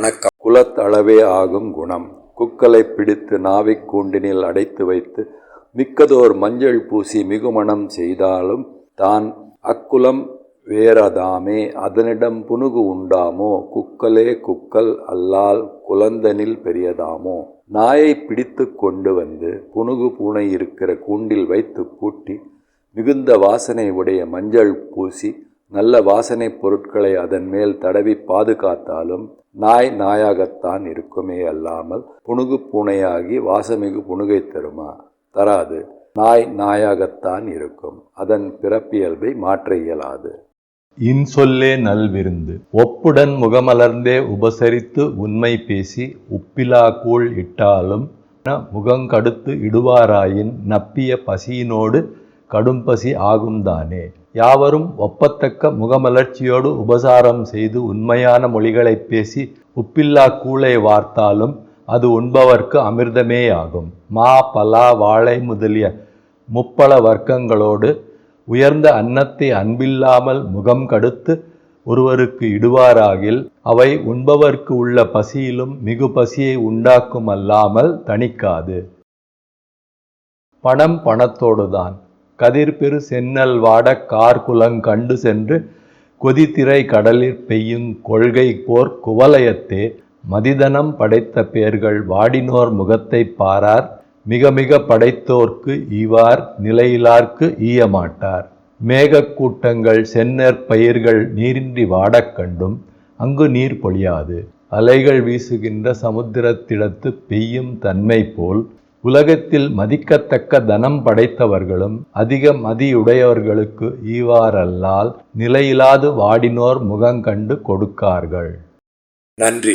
வணக்கம். குலத்தளவே ஆகும் குணம். குக்கலை பிடித்து நாவிக் கூண்டினில் அடைத்து வைத்து மிக்கதோர் மஞ்சள் பூசி மிகுமணம் செய்தாலும் தான் அக்குலம் வேறதாமே. அதனிடம் புனுகு உண்டாமோ? குக்கலே குக்கல் அல்லால் குலந்தனில் பெரியதாமோ? நாயை பிடித்து கொண்டு வந்து புனுகு பூனை இருக்கிற கூண்டில் வைத்து பூட்டி மிகுந்த வாசனை உடைய மஞ்சள் பூசி நல்ல வாசனைப் பொருட்களை அதன் மேல் தடவி பாதுகாத்தாலும் நாய் நாயாகத்தான் இருக்குமே அல்லாமல் புணுகு பூனையாகி வாசமிகு புணுகை தருமா? தராது. நாய் நாயாகத்தான் இருக்கும். அதன் பிறப்பியல்பை மாற்ற இயலாது. இன்சொல்லே நல்விருந்து ஒப்புடன் முகமலர்ந்தே உபசரித்து உண்மை பேசி உப்பிலா கூழ் இட்டாலும் முகங்கடுத்து இடுவாராயின் நப்பிய பசியினோடு கடும்பசி ஆகும்தானே? யாவரும் ஒப்பத்தக்க முகமலர்ச்சியோடு உபசாரம் செய்து உண்மையான மொழிகளைப் பேசி உப்பில்லா கூளை வார்த்தாலும் அது உண்பவர்க்கு அமிர்தமேயாகும். மா பலா வாழை முதலிய முப்பல வர்க்கங்களோடு உயர்ந்த அன்னத்தை அன்பில்லாமல் முகம் கடுத்து ஒருவருக்கு இடுவாராகில் அவை உண்பவர்க்கு உள்ள பசியிலும் மிகு பசியை உண்டாக்கும் அல்லாமல் தணிக்காது. பணம் பணத்தோடுதான். கதிர்பெரு சென்னல் வாட கார்குலங் கண்டு சென்று கொதித்திரை கடலிற் பெய்யுங் கொள்கை போர் குவலயத்தே மதிதனம் படைத்த பேர்கள் வாடினோர் முகத்தைப் பாரார் மிக மிக படைத்தோர்க்கு ஈவார் நிலையிலார்க்கு ஈயமாட்டார். மேகக்கூட்டங்கள் கூட்டங்கள் பயிர்கள் நீரின்றி வாடக் கண்டும் அங்கு நீர் பொழியாது. அலைகள் வீசுகின்ற சமுத்திரத்திடத்து பெய்யும் தன்மை போல் உலகத்தில் மதிக்கத்தக்க தனம் படைத்தவர்களும் அதிக மதியுடையவர்களுக்கு ஈவாரல்லால் நிலையிலாது வாடினோர் முகங்கண்டு கொடுக்கார்கள். நன்றி.